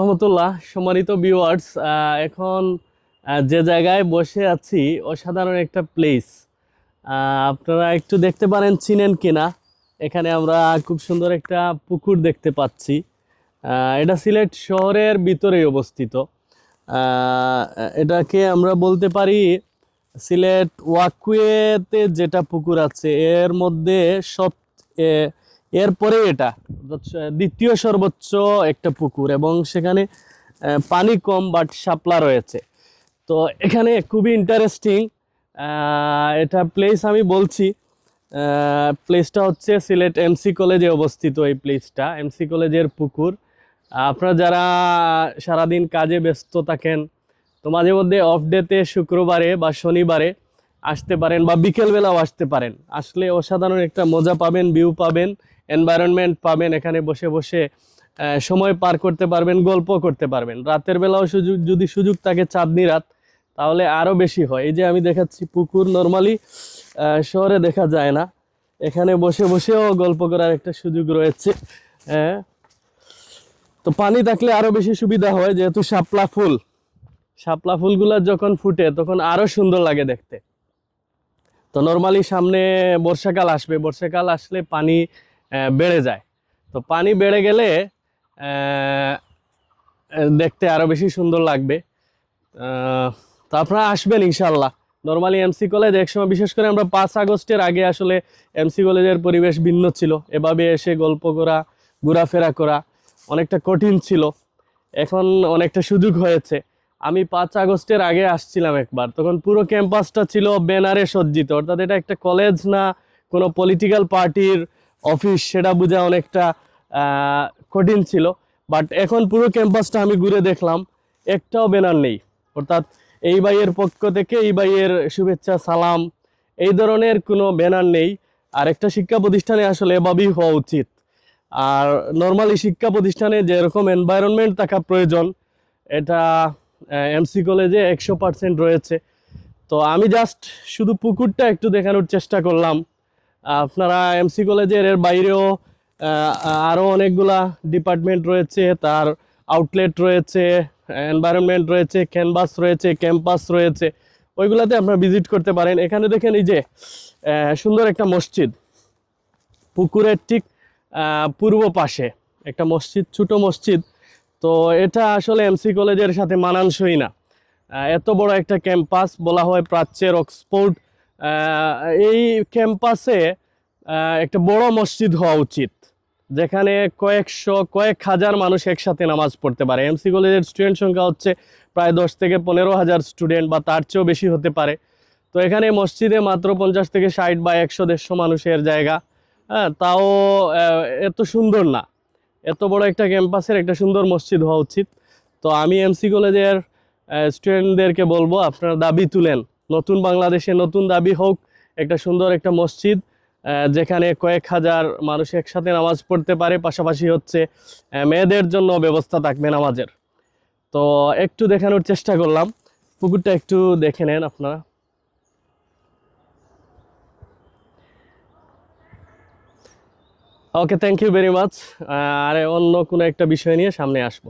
রহমতুল্লাহ, সম্মানিত ভিউয়ার্স এখন যে জায়গায় বসে আছি, অসাধারণ একটা প্লেস আপনারা একটু দেখতে পারেন চিনেন কিনা। এখানে আমরা খুব সুন্দর একটা পুকুর দেখতে পাচ্ছি। এটা সিলেট শহরের ভিতরেই অবস্থিত। এটাকে আমরা বলতে পারি সিলেট ওয়াকওয়েতে যেটা পুকুর আছে, এর মধ্যে সব এরপরে এটা দ্বিতীয় সর্বোচ্চ একটা পুকুর এবং সেখানে পানি কম বাট শাপলা রয়েছে। তো এখানে খুবই ইন্টারেস্টিং এটা প্লেস আমি বলছি প্লেসটা হচ্ছে সিলেট এমসি কলেজে অবস্থিত এই প্লেসটা এমসি কলেজের পুকুর। আপনারা যারা সারাদিন কাজে ব্যস্ত থাকেন, তো মাঝে মধ্যে অফ ডেতে শুক্রবারে বা শনিবারে আসতে পারেন বা বিকেলবেলাও আসতে পারেন। আসলে অসাধারণ একটা মজা পাবেন ভিউ পাবেন। এনভায়রনমেন্ট পাবেন, এখানে বসে বসে সময় পার করতে পারবেন, গল্প করতে পারবেন। রাতের বেলাও সুযোগ, যদি সুযোগ থাকে চাঁদনি রাত, তাহলে আরও বেশি হয়। এই যে আমি দেখাচ্ছি পুকুর নর্মালি শহরে দেখা যায় না। এখানে বসে বসেও গল্প করার একটা সুযোগ রয়েছে। হ্যাঁ। তো পানি থাকলে আরও বেশি সুবিধা হয়, যেহেতু শাপলা ফুল। শাপলা ফুলগুলো যখন ফুটে, তখন আরও সুন্দর লাগে দেখতে। তো নর্মালি সামনে বর্ষাকাল আসবে। বর্ষাকাল আসলে পানি বেড়ে যায়। তো পানি বেড়ে গেলে দেখতে আরও বেশি সুন্দর লাগবে। তো আপনারা আসবেন ইনশাল্লাহ নর্মালি এমসি কলেজ একসময়, বিশেষ করে আমরা পাঁচ আগস্টের আগে আসলে এমসি কলেজের পরিবেশ ভিন্ন ছিল। এভাবে এসে গল্প করা, ঘোরাফেরা করা অনেকটা কঠিন ছিল। এখন অনেকটা সুযোগ হয়েছে। আমি পাঁচ আগস্টের আগে আসছিলাম একবার। তখন পুরো ক্যাম্পাসটা ছিল ব্যানারে সজ্জিত। অর্থাৎ এটা একটা কলেজ না, কোনো পলিটিক্যাল পার্টির অফিস সেটা বোঝা অনেকটা কঠিন ছিল। বাট এখন পুরো ক্যাম্পাসটা আমি ঘুরে দেখলাম, একটাও ব্যানার নেই। অর্থাৎ এই ভাইয়ের পক্ষ থেকে এই ভাইয়ের শুভেচ্ছা, সালাম, এই ধরনের কোনো ব্যানার নেই। আর একটা শিক্ষা প্রতিষ্ঠানে আসলে এভাবেই হওয়া উচিত। আর নর্মালি শিক্ষা প্রতিষ্ঠানে যেরকম এনভায়রনমেন্ট থাকা প্রয়োজন, এটা এমসি কলেজে একশো পার্সেন্ট রয়েছে। তো আমি জাস্ট শুধু পুকুরটা একটু দেখানোর চেষ্টা করলাম। আপনারা এমসি কলেজের এর বাইরেও আরও অনেকগুলা ডিপার্টমেন্ট রয়েছে, তার আউটলেট রয়েছে এনভায়রনমেন্ট রয়েছে ক্যানভাস রয়েছে ক্যাম্পাস রয়েছে, ওইগুলাতে আপনারা ভিজিট করতে পারেন। এখানে দেখেন এই যে সুন্দর একটা মসজিদ। পুকুরের ঠিক পূর্ব পাশে একটা মসজিদ, ছোট মসজিদ। তো এটা আসলে এমসি কলেজের সাথে মানানসই না। এত বড় একটা ক্যাম্পাস বলা হয় প্রাচ্যের অক্সফোর্ড এই ক্যাম্পাসে একটা বড় মসজিদ হওয়া উচিত, যেখানে কয়েকশো, কয়েক হাজার মানুষ একসাথে নামাজ পড়তে পারে। এমসি কলেজের স্টুডেন্ট সংখ্যা হচ্ছে প্রায় দশ থেকে পনেরো হাজার স্টুডেন্ট বা তার চেয়েও বেশি হতে পারে। তো এখানে মসজিদে মাত্র পঞ্চাশ থেকে ষাট বা একশো, দেড়শো মানুষের জায়গা। হ্যাঁ তাও এত সুন্দর না। এত বড় একটা ক্যাম্পাসের একটা সুন্দর মসজিদ হওয়া উচিত। তো আমি এমসি কলেজের স্টুডেন্টদেরকে বলব, আপনারা দাবি তুলেন। নতুন বাংলাদেশে নতুন দাবি হোক, একটা সুন্দর একটা মসজিদ যেখানে কয়েক হাজার মানুষ একসাথে নামাজ পড়তে পারে, পাশাপাশি হচ্ছে মেয়েদের জন্য ব্যবস্থা থাকবে নামাজের। তো একটু দেখানোর চেষ্টা করলাম। পুকুরটা একটু দেখে নেন আপনারা। Okay thank you very much আর অন্য কোনো একটা বিষয় নিয়ে সামনে আসব।